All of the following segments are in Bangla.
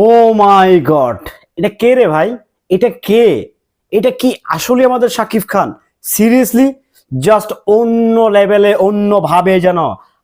ও মাই গড। এটা কে রে ভাই? এটা কে? এটা কি আসলে আমাদের শাকিব খান? সিরিয়াসলি, জাস্ট অন্য লেভেলে অন্য ভাবে যেন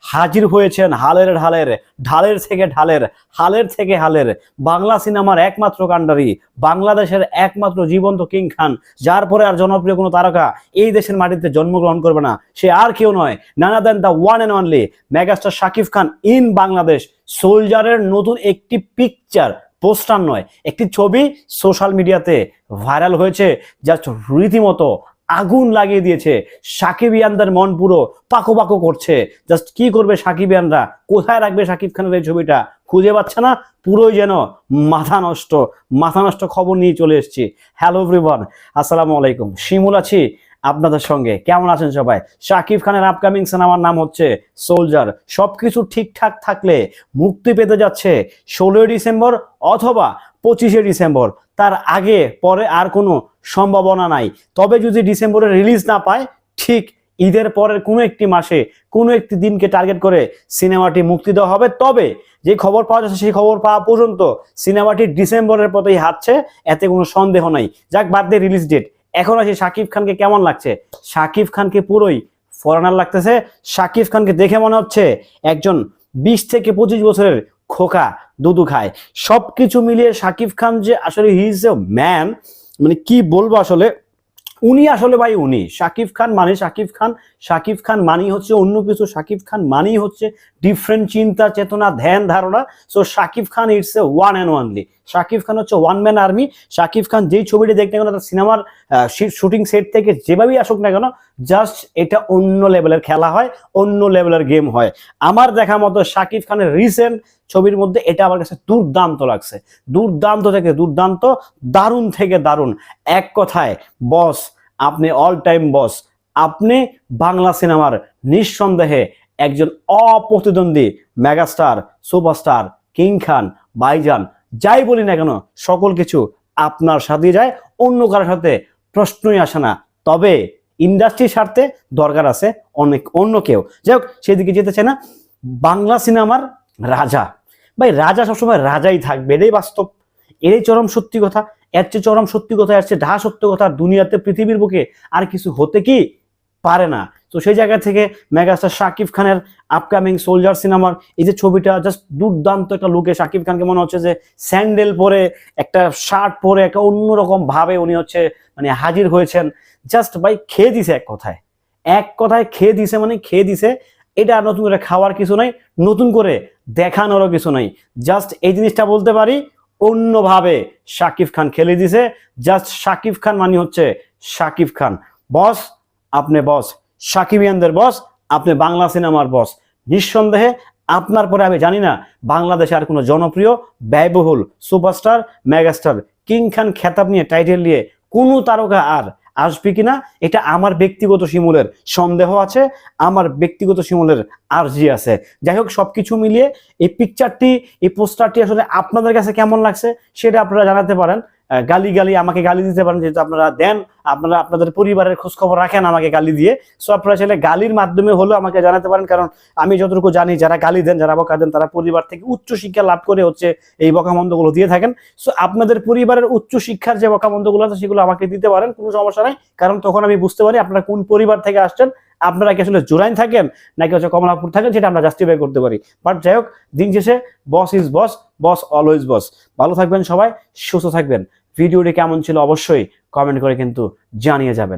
হাজির হয়েছেন হালের ঢালের ঢালের থেকে ঢালের, হালের থেকে হালের। বাংলা সিনেমার একমাত্র কাণ্ডারি, বাংলাদেশের একমাত্র জীবন্ত কিং খান, যার পরে আর জনপ্রিয় কোনো তারকা এই দেশের মাটিতে জন্মগ্রহণ করবে না। সে আর কেউ নয় নানা then the one and only megastar Shakib Khan in Bangladesh সোলজারের নতুন একটি পিকচার পোস্টার নয়, একটি ছবি সোশ্যাল মিডিয়াতে ভাইরাল হয়েছে। জাস্ট রীতিমতো আগুন লাগিয়ে দিয়েছে। সাকিবিয়ানদের মন পুরো পাকো পাকো করছে। জাস্ট কি করবে সাকিবিয়ানরা? কোথায় রাখবে সাকিব খানের এই ছবিটা? খুঁজে পাচ্ছে না। পুরোই যেন মাথা নষ্ট। মাথা নষ্ট খবর নিয়ে চলে এসেছি। হ্যালো এভরিওয়ান আসসালামু আলাইকুম। শিমুল আছি আপনাদের সঙ্গে। কেমন আছেন সবাই? শাকিব খানের আপকামিং সিনেমার নাম হচ্ছে সোলজার সবকিছু ঠিকঠাক থাকলে মুক্তি পেতে যাচ্ছে ষোলোই ডিসেম্বর অথবা পঁচিশে ডিসেম্বর। তার আগে, পরে আর কোনো সম্ভাবনা নাই। তবে যদি ডিসেম্বরে রিলিজ না পায়, ঠিক ঈদের পরের কোনো একটি মাসে, কোনো একটি দিনকে টার্গেট করে সিনেমাটি মুক্তি দেওয়া হবে। তবে যে খবর পাওয়া যাচ্ছে, সেই খবর পাওয়া পর্যন্ত সিনেমাটি ডিসেম্বরের পথেই হাঁটছে, এতে কোনো সন্দেহ নাই। যাক, বাদ দিয়ে রিলিজ ডেট। এখন আসি শাকিব খানকে কেমন লাগছে? শাকিব খানকে পুরোই ফরেনার লাগতেছে। শাকিব খানকে দেখে মনে হচ্ছে একজন বিশ থেকে পঁচিশ বছরের খোকা। দুধু খায়। সব কিছু মিলিয়ে শাকিব খান যে আসলে হি ইজ এ ম্যান মানে কি বলব আসলে, উনি আসলে ভাই উনি। শাকিব খান মানে শাকিব খান শাকিব খান মানেই হচ্ছে অন্য কিছু, শাকিব খান মানেই হচ্ছে ডিফারেন্ট চিন্তা, চেতনা, ধ্যান, ধারণা। So Shakib Khan it's a one and only Shakib Khan হচ্ছে one man army Shakib Khan যেই ছবিটি দেখতে গেল, তার সিনেমার শুটিং সেট থেকে যেভাবেই আসুক না কেন জাস্ট এটা অন্য লেভেলের খেলা হয়, অন্য লেভেলের গেম হয়। আমার দেখা মতো শাকিব খানের রিসেন্ট ছবির মধ্যে এটা আমার কাছে দুর্দান্ত লাগছে। দুর্দান্ত থেকে দুর্দান্ত, দারুণ থেকে দারুণ। এক কথায় বস আপনি অল টাইম বস আপনি বাংলা সিনেমার নিঃসন্দেহে একজন অপ্রতিদ্বন্দ্বী মেগাস্টার সুপারস্টার কিং খান, ভাইজান। যাই বলি না কেন, সকল কিছু আপনার সাথে যায়, অন্য কারোর সাথে প্রশ্নই আসে না। তবে ইন্ডাস্ট্রির স্বার্থে দরকার আছে অনেক অন্য কেউ। যাই হোক, সেদিকে যেতে চায় না। বাংলা সিনেমার রাজা। ভাই, রাজা সবসময় রাজাই থাকবে, এটাই বাস্তব। এটাই চরম সত্যি কথা। এর চেয়ে চরম সত্যি কথা, এর চেয়ে ঢা সত্য কথা দুনিয়াতে, পৃথিবীর বুকে আর কিছু হতে কি? পারে না। তো সেই জায়গা থেকে মেগাস্টার শাকিব খানের আপকামিং সোলজার সিনেমার এই যে ছবিটা জাস্ট দুর্দান্ত একটা লুকে শাকিব খানকে মনে হচ্ছে যে স্যান্ডেল পরে, একটা শার্ট পরে, একটা অন্যরকম ভাবে উনি হচ্ছে মানে হাজির হয়েছেন। জাস্ট ভাই, খেয়ে দিছে এক কথায়। এক কথায় খেয়ে দিছে মানে খেয়ে দিছে। এটা নতুন করে খাওয়ার কিছু নাই, নতুন করে দেখানোরও কিছু নাই। জাস্ট এই জিনিসটা বলতে পারি, অন্যভাবে শাকিব খান খেলে দিছে। জাস্ট শাকিব খান মানে হচ্ছে শাকিব খান। বস আপনি বস সাকিবিয়ানদের বস আপনি বাংলা সিনেমার বস নিঃসন্দেহে আপনার পরে আমি জানি না, বাংলাদেশে আর কোনো জনপ্রিয়, ব্যয়বহুল সুপারস্টার মেগাস্টার কিং খান খেতাব নিয়ে টাইটেল নিয়ে কোনো তারকা আর আসবে কিনা, এটা আমার ব্যক্তিগত শিমুলের সন্দেহ আছে, আমার ব্যক্তিগত শিমুলের আর্জি আছে। যাই হোক, সবকিছু মিলিয়ে এই পিকচারটি এই পোস্টারটি আসলে আপনাদের কাছে কেমন লাগছে, সেটা আপনারা জানাতে পারেন। গালি গালি আমাকে গালি দিতে পারেন, যেহেতু আপনারা দেন, আপনারা আপনাদের পরিবারের খোঁজখবর রাখেন আমাকে গালি দিয়ে। সো আপনারা চাইলে গালির মাধ্যমে হলেও আমাকে জানাতে পারেন, কারণ আমি যতটুকু জানি, যারা গালি দেন, যারা বকা দেন, তারা পরিবার থেকে উচ্চ শিক্ষা লাভ করে হচ্ছে এই বকামন্দগুলো দিয়ে থাকেন। সো আপনাদের পরিবারের উচ্চ শিক্ষার যে বকামন্দগুলো আছে, সেগুলো আমাকে দিতে পারেন, কোনো সমস্যা নাই। কারণ তখন আমি বুঝতে পারি আপনারা কোন পরিবার থেকে আসছেন, আপনারা কি আসলে জোরাইন থাকেন, নাকি হচ্ছে কমলাপুর থাকেন, সেটা আমরা জাস্টিফাই করতে পারি। বাট যাই হোক, দিন শেষে boss is boss boss always বস ভালো থাকবেন সবাই, সুস্থ থাকবেন। ভিডিওটি কেমন ছিল অবশ্যই কমেন্ট করে কিন্তু জানিয়ে যাবেন।